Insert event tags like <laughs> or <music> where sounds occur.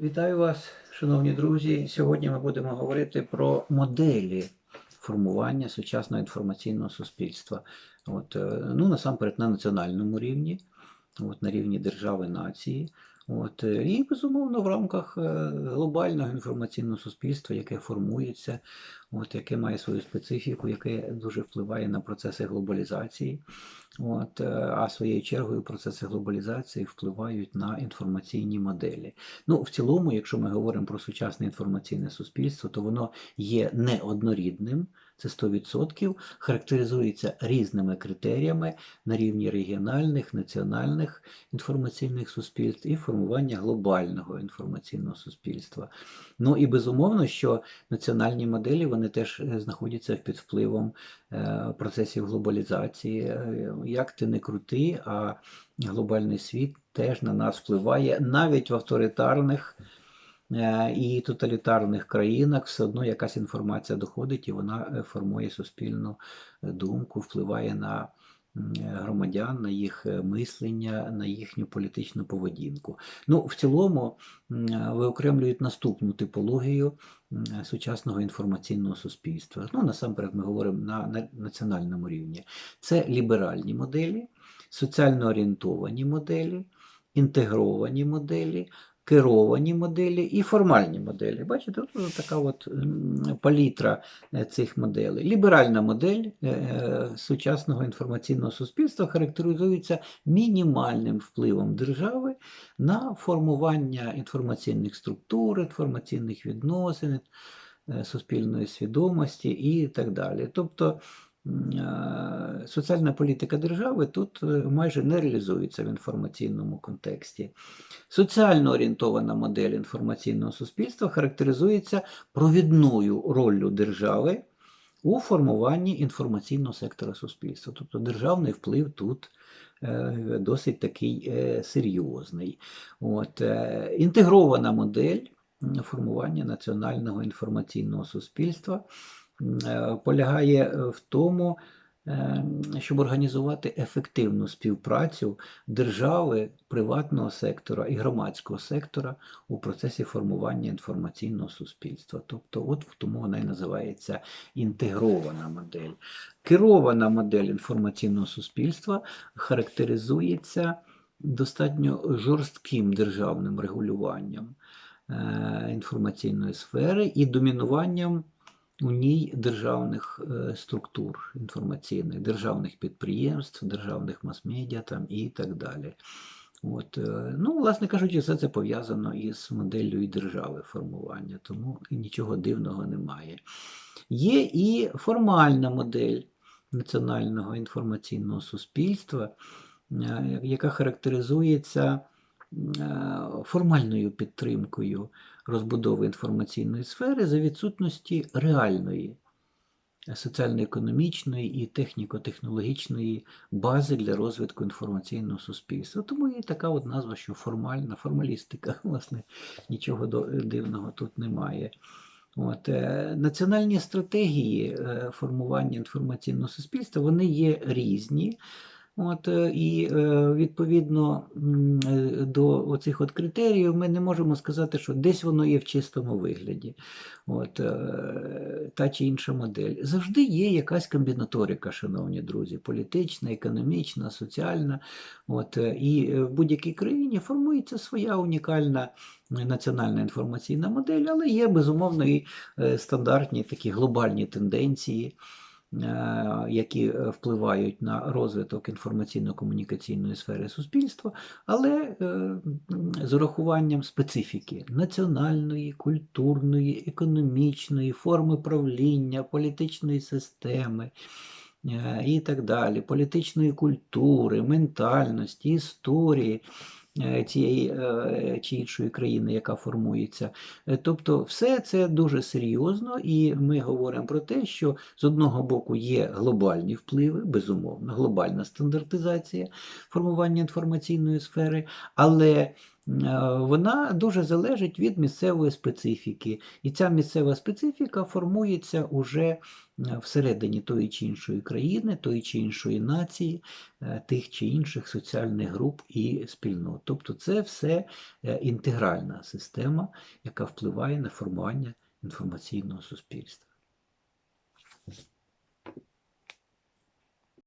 Вітаю вас, шановні друзі. Сьогодні ми будемо говорити про моделі формування сучасного інформаційного суспільства. От, е, ну, насамперед на національному рівні, от, на рівні держави нації. От, е, і, безумовно, в рамках е, глобального інформаційного суспільства, яке формується, от, яке має свою специфіку, яке дуже впливає на процеси глобалізації. От, е, а своєю чергою процеси глобалізації впливають на інформаційні моделі. Ну, в цілому, якщо ми говоримо про сучасне інформаційне суспільство, то воно є неоднорідним, це 100%, характеризується різними критеріями на рівні регіональних, національних інформаційних суспільств і формування глобального інформаційного суспільства. Ну і безумовно, що національні моделі вони теж е, знаходяться під впливом е, процесів глобалізації. Е, Як ти не крути, а глобальний світ теж на нас впливає навіть в авторитарних і тоталітарних країнах все одно якась інформація доходить і вона е, формує суспільну е, думку, впливає на е, громадян, на їх е, мислення, на їхню політичну поведінку. Ну, в цілому е, виокремлюють наступну типологію е, сучасного інформаційного суспільства. Ну, насамперед, ми говоримо на національному рівні. Це ліберальні моделі, соціально орієнтовані моделі, інтегровані моделі, керовані моделі і формальні моделі. Бачите, тут така от палітра е, цих моделей. Ліберальна модель е, е, сучасного інформаційного суспільства характеризується мінімальним впливом держави на формування інформаційних структур, інформаційних відносин, суспільної свідомості і так далі. Тобто соціальна політика держави тут е, майже не реалізується в інформаційному контексті. Соціально орієнтована модель інформаційного суспільства характеризується провідною роллю держави у формуванні інформаційного сектора суспільства. Тобто державний вплив тут е, досить такий е, серйозний. От, е, інтегрована модель формування національного інформаційного суспільства е, полягає е, в тому, е, щоб організувати ефективну співпрацю держави, приватного сектора і громадського сектора у процесі формування інформаційного суспільства. Тобто, от тому вона і називається інтегрована модель. Керована модель інформаційного суспільства характеризується достатньо жорстким державним регулюванням е, інформаційної сфери і домінуванням у ній державних е, структур інформаційних, державних підприємств, державних мас-медіа там і так далі. От, е, ну, власне кажучи, все це пов'язано із моделлю і держави формування, тому нічого дивного немає. Є і формальна модель національного інформаційного суспільства, е, яка характеризується формальною підтримкою розбудови інформаційної сфери за відсутності реальної соціально-економічної і техніко-технологічної бази для розвитку інформаційного суспільства. Тому є така от назва, що формальна, формалістика, <laughs> власне, нічого дивного тут немає. От, е, національні стратегії е, формування інформаційного суспільства вони є різні. От, е, і е, відповідно е, до оцих от критеріїв ми не можемо сказати, що десь воно є в чистому вигляді. От, та чи інша модель. Завжди є якась комбінаторика, шановні друзі, політична, економічна, соціальна. От, і в будь-якій країні формується своя унікальна національна інформаційна модель, але є безумовно і стандартні такі глобальні тенденції які е, впливають на розвиток інформаційно-комунікаційної сфери суспільства, але е, з урахуванням специфіки національної, культурної, економічної, форми правління, політичної системи. е, І так далі, політичної культури, ментальності, історії е, цієї е, чи іншої країни, яка формується. Е, Тобто, все це дуже серйозно, і ми говоримо про те, що з одного боку є глобальні впливи, безумовно, глобальна стандартизація формування інформаційної сфери, але вона дуже залежить від місцевої специфіки. І ця місцева специфіка формується уже е, всередині тої чи іншої країни, тої чи іншої нації, е, тих чи інших соціальних груп і спільнот. Тобто це все е, інтегральна система, яка впливає на формування інформаційного суспільства.